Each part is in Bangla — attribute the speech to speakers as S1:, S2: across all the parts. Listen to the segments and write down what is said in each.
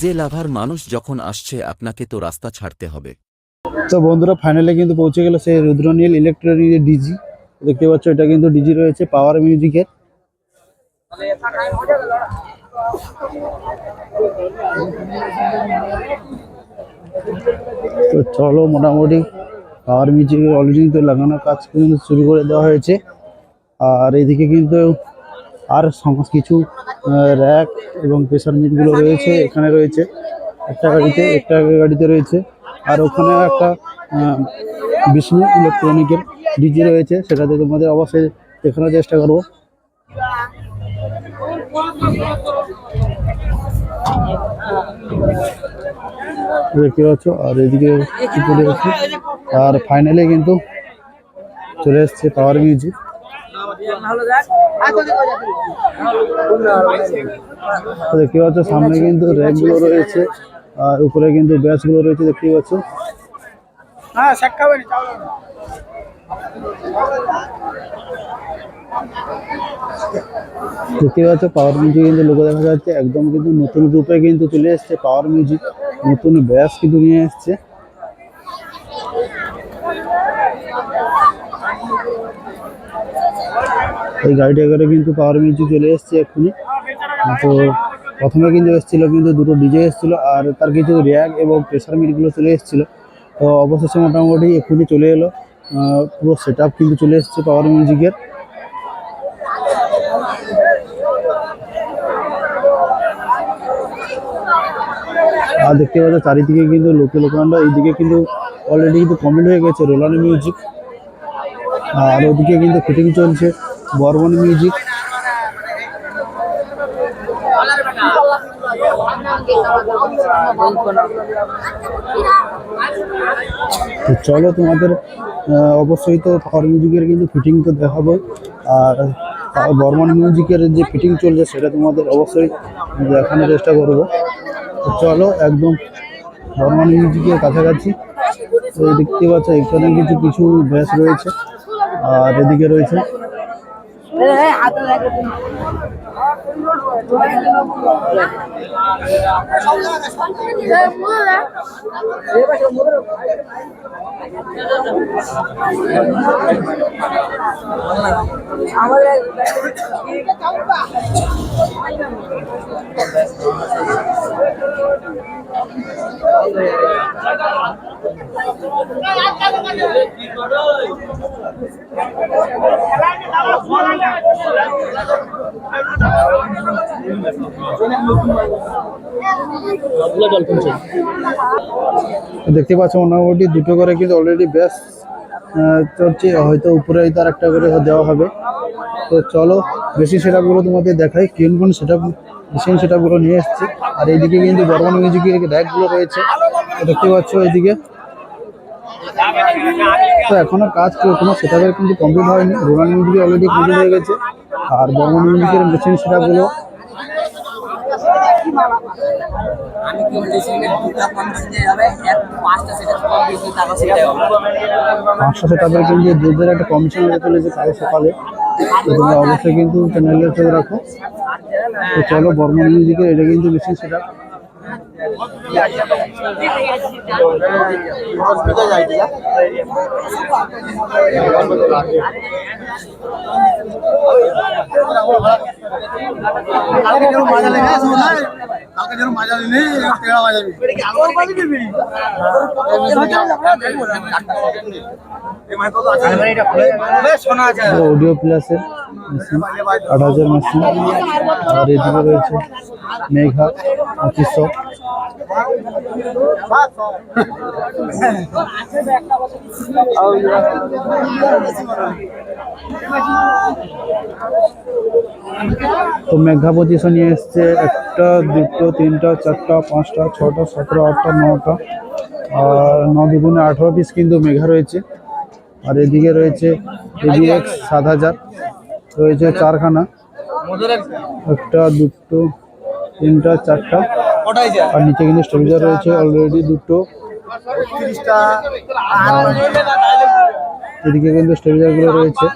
S1: ডিজে লাভার মানুষ যখন আসছে, আপনাকে তো রাস্তা ছাড়তে হবে।
S2: তো বন্ধুরা ফাইনালে কিন্তু পৌঁছে গেল সেই রুদ্রনীল ইলেকট্রনিক ডিজি দেখতে পাচ্ছ, এটা কিন্তু ডিজি রয়েছে পাওয়ার মিউজিকের তো চলো, মোটামুটি পাওয়ার মিউজিকের অলরেডি কিন্তু লাগানোর কাজ কিন্তু শুরু করে দেওয়া হয়েছে। আর এদিকে কিন্তু আর কিছু র্যাক এবং প্রেসার মিটগুলো রয়েছে, এখানে রয়েছে। একটা গাড়িতে একটা গাড়িতে রয়েছে। আর ওখানে একটা বিষ্ণু ইলেকট্রনিকের ডিজি রয়েছে, সেটাতে তোমাদের অবশ্যই দেখানোর চেষ্টা করব। দেখতে পাচ্ছ, আর এদিকে আর ফাইনালি কিন্তু চলে এসছে পাওয়ার মিউজিক দেখতে পাচ্ছ, সামনে কিন্তু র্যাকগুলো রয়েছে, আর উপরে কিন্তু ব্যাচগুলো রয়েছে, দেখতে পাচ্ছ। দেখতে পাচ্ছ পাওয়ার মিউজিক কিন্তু লোক দেখা যাচ্ছে, একদম কিন্তু নতুন রূপে কিন্তু চলে এসছে পাওয়ার মিউজিক নতুন ব্যাস কিন্তু নিয়ে এসছে। এই গাড়িটা করে কিন্তু পাওয়ার মিউজিক চলে এসছে এক্ষুনি। তো প্রথমে কিন্তু এসেছিল কিন্তু দুটো ডিজে এসেছিল আর তার কিছু র্যাক এবং প্রেসার মিটগুলো চলে এসেছিল। তো অবশেষে মোটামুটি এক্ষুনি চলে এলো। পুরো সেট কিন্তু চলে এসছে পাওয়ার মিউজিকের আর দেখতে পাচ্ছ চারিদিকে কিন্তু লোকে লোকানরা এইদিকে কিন্তু অলরেডি কিন্তু কমপ্লিট হয়ে গেছে রোলানো মিউজিক আর ওদিকে কিন্তু ফিটিং চলছে, বর্মন মিউজিক তো চলো তোমাদের অবশ্যই তো পাওয়ার মিউজিকের কিন্তু ফিটিং তো দেখাবো আর আর বর্মন মিউজিকের যে ফিটিং চলছে সেটা তোমাদের অবশ্যই দেখানোর চেষ্টা করব। তো চলো একদম বর্মন মিউজিকের কাছাকাছি। তো দেখতে পাচ্ছ, এখানে কিছু কিছু ব্যাস রয়েছে। আর এদিকে রয়েছে? তো দেখতে পাচ্ছ মোটামুটি দুটো করে কিন্তু অলরেডি আহ, চলছে। হয়তো উপরে হয়তো আর একটা করে দেওয়া হবে। তো চলো বেশি সেটআপগুলো তোমাদের দেখাই। কোন কোন সেটআপ মেশিন সেটআপগুলো নিয়ে এসেছে। আর এইদিকে কিন্তু বর্মন মিউজিকের র্যাকগুলো রয়েছে। দেখতে পাচ্ছ এইদিকে তো এখনও কাজ কোনো সেটআপের কিন্তু কমপ্লিট হয়নি। রোমান মিউজিকের অলরেডি কমপ্লিট হয়ে গেছে। আর বর্মন মিউজিকের মেশিন
S3: আমি কি এক পাঁচটা সেটা কম বেশি টাকা সেটাই হবে।
S2: পাঁচশো সেটআপের কিন্তু দুধের একটা কমিশন হয়ে চলেছে কাল সকালে। তো তোমরা অবশ্যই কিন্তু চ্যানেলের রাখো। তো চলো বর্মন মিউজিকের এটা কিন্তু মেশিন সেটআপ অডিও প্লাসের আট হাজার মেশিন আর এদিকে রয়েছে মেঘা পঁচিশশো তো মেঘা পঁচিশশো নিয়ে এসছে একটা, দুটো, তিনটা, চারটা, পাঁচটা, ছটা সতেরো আটটা, নটা। আর ন দুগুণে আঠেরো পিস কিন্তু মেঘা রয়েছে। আর এদিকে রয়েছে সাত হাজার। রয়েছে চারখানা। একটা, দুটো, তিনটা, চারটা। আর নিচে কিন্তু স্টেবিলাইজার রয়েছে অলরেডি দুটো। এদিকে কিন্তু স্টেবিলাইজারগুলো রয়েছে।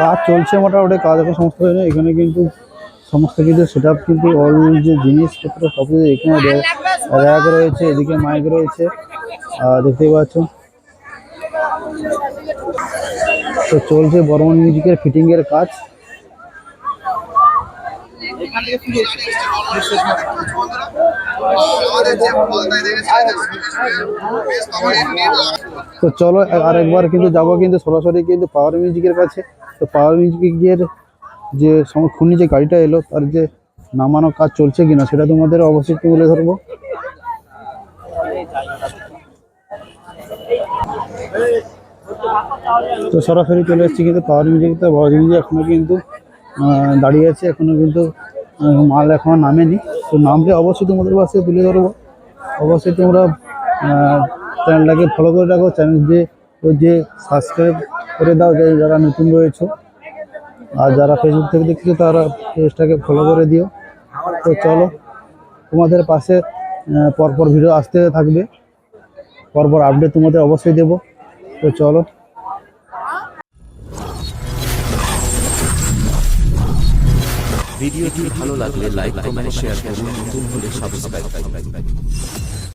S2: কাজ চলছে মোটামুটি কাজ এখন সমস্ত এখানে কিন্তু সমস্ত কিছু সেট আপ কিন্তু অল যে জিনিসপত্র সব কিছু এখানে র্যাক রয়েছে। এদিকে মাইক রয়েছে। দেখতেই পাচ্ছ। তো চলছে বর্মন মিউজিকের ফিটিং এর কাজ। তো চলো, আরেকবার কিন্তু যাব কিন্তু সরাসরি কিন্তু পাওয়ার মিউজিকের কাছে। তো পাওয়ার মিউজিকের যে খুনি যে গাড়িটা এলো, তার যে নামানো কাজ চলছে কিনা, সেটা তোমাদের অবশ্যই তুলে ধরবো। তো সরাসরি চলে এসেছি কিন্তু পাওয়ার মিউজিক তো পাওয়ার মিউজিক এখনও কিন্তু দাঁড়িয়ে আছে এখনও কিন্তু মাল এখনও নামেনি। তো নামলে অবশ্যই তোমাদের পাশে তুলে ধরবো। অবশ্যই তোমরা চ্যানেলটাকে ফলো করে রাখো চ্যানেল যে, ওই যে সাবস্ক্রাইব করে দাও, যে যারা নতুন রয়েছে। আর যারা ফেসবুক থেকে দেখছ, তারা পেজটাকে ফলো করে দিও। তো চলো, তোমাদের পাশে পরপর ভিডিও আসতে থাকবে। পরপর আপডেট তোমাদের অবশ্যই দেবো। তো চলো।
S1: ভিডিওটি ভালো লাগলে লাইক কমেন্ট শেয়ার করুন। নতুন হলে সাবস্ক্রাইব করুন।